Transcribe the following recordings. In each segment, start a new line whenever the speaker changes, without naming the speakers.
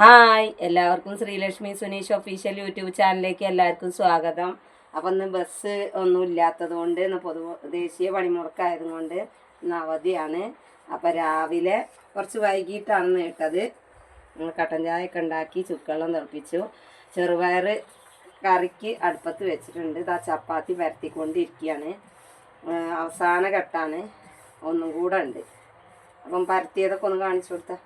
Hi എല്ലാവർക്കും Sreelakshmi Suneesh official YouTube ചാനലിലേക്ക് എല്ലാവർക്കും സ്വാഗതം. അപ്പം ഇന്ന് ബസ് ഒന്നും ഇല്ലാത്തത് കൊണ്ട് ഇന്ന് പൊതു ദേശീയ പണിമുടക്കായതുകൊണ്ട് ഇന്ന് അവധിയാണ്. അപ്പം രാവിലെ കുറച്ച് വൈകിട്ടാണ് നേട്ടത് കട്ടൻ ചായ ഒക്കെ ഉണ്ടാക്കി ചുക്കെള്ളം തിളപ്പിച്ചു. ചെറുപയർ കറിക്ക് അടുപ്പത്ത് വെച്ചിട്ടുണ്ട്. ഇതാ ചപ്പാത്തി പരത്തിക്കൊണ്ടിരിക്കുകയാണ്. അവസാന ഘട്ടമാണ് ഒന്നും കൂടെ ഉണ്ട്. അപ്പം പരത്തിയതൊക്കെ ഒന്ന് കാണിച്ചു കൊടുത്താൽ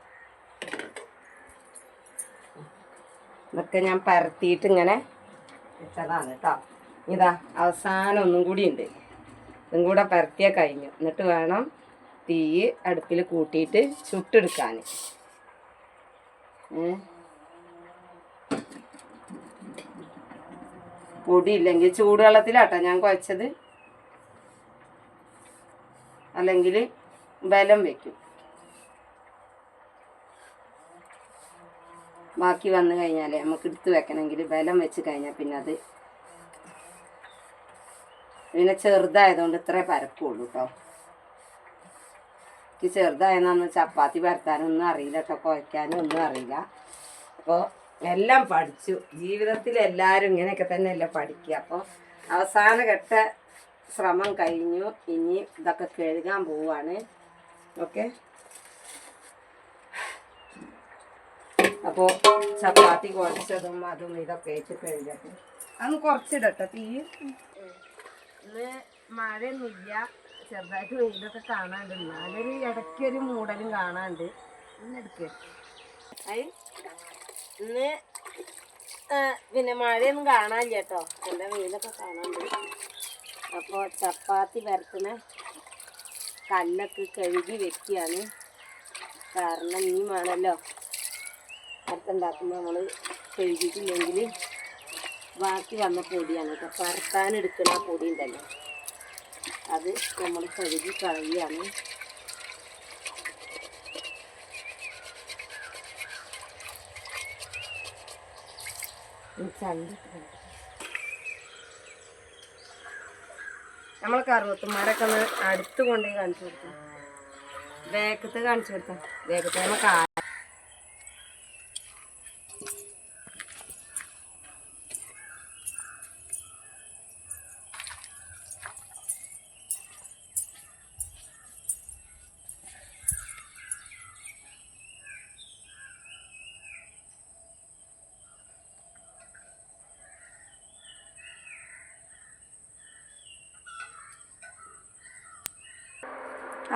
ഇതൊക്കെ ഞാൻ പരത്തിയിട്ട് ഇങ്ങനെ വെച്ചതാണ് കേട്ടോ ഇതാ അവസാനം ഒന്നും കൂടി ഉണ്ട്. ഇതും കൂടെ പരത്തിയാൽ കഴിഞ്ഞു. എന്നിട്ട് വേണം തീ അടുപ്പിൽ കൂട്ടിയിട്ട് ചുട്ടെടുക്കാൻ. പൊടിയില്ലെങ്കിൽ ചൂടുവെള്ളത്തിലാട്ടോ ഞാൻ കുഴച്ചത്. അല്ലെങ്കിൽ ബലം വെക്കും. ബാക്കി വന്നു കഴിഞ്ഞാൽ നമുക്ക് എടുത്ത് വെക്കണമെങ്കിൽ ബലം വെച്ച് കഴിഞ്ഞാൽ പിന്നെ അത് പിന്നെ ചെറുതായതുകൊണ്ട് ഇത്രേ പരക്കുള്ളൂ കേട്ടോ. എനിക്ക് ചെറുതായെന്നു ചപ്പാത്തി പരത്താനൊന്നും അറിയില്ല കേട്ടോ കുഴക്കാനും ഒന്നും അറിയില്ല. അപ്പോൾ എല്ലാം പഠിച്ചു. ജീവിതത്തിൽ എല്ലാവരും ഇങ്ങനെയൊക്കെ തന്നെയല്ലേ പഠിക്കുക. അപ്പോൾ അവസാന ഘട്ട ശ്രമം കഴിഞ്ഞു. ഇനി ഇതൊക്കെ കഴുകാൻ പോവാണ്. ഓക്കെ? അപ്പോൾ ചപ്പാത്തി കുഴച്ചതും അതും ഇതൊക്കെ ആയിട്ട് കഴിഞ്ഞിട്ട് അന്ന് കുറച്ചിടട്ടെ തീ. ഇന്ന് മഴയൊന്നുമില്ല. ചെറുതായിട്ട് വെയിലൊക്കെ കാണാണ്ട് എന്നാലൊരു ഇടയ്ക്കൊരു മൂടലും കാണാണ്ട് ഇന്ന് എടുക്കുക ഇന്ന് പിന്നെ മഴയൊന്നും കാണാനില്ല കേട്ടോ. എന്റെ വെയിലൊക്കെ കാണാണ്ട് അപ്പോൾ ചപ്പാത്തി വരത്തുന്ന കല്ലൊക്കെ കഴുകി വെക്കുകയാണ്. കാരണം ഇനി വേണമല്ലോ. അടുത്തുണ്ടാക്കുമ്പോൾ നമ്മൾ കഴുകിയിട്ടില്ലെങ്കിൽ ബാക്കി വന്ന പൊടിയാണ് കേട്ടോ. പരത്താൻ എടുക്കുന്ന ആ പൊടി ഉണ്ടല്ലോ. അത് നമ്മൾ കഴുകി കളയുകയാണ്. നമ്മൾ കറുവത്തുമാരൊക്കെ ഒന്ന് അടുത്ത് കൊണ്ടുപോയി കാണിച്ചു കൊടുക്കാം വേഗത്ത് കാണിച്ചു കൊടുത്താൽ വേഗത്ത് നമ്മൾ കാ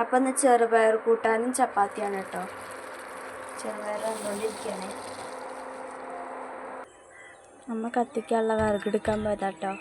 അപ്പം ഇന്ന് ചെറുപയർ കൂട്ടാനും ചപ്പാത്തിയാണ് കേട്ടോ. ചെറുപയർ വന്നുകൊണ്ടിരിക്കുകയാണ് അമ്മ കത്തിക്കാനുള്ള വിറകെടുക്കാൻ പോയതാ കേട്ടോ.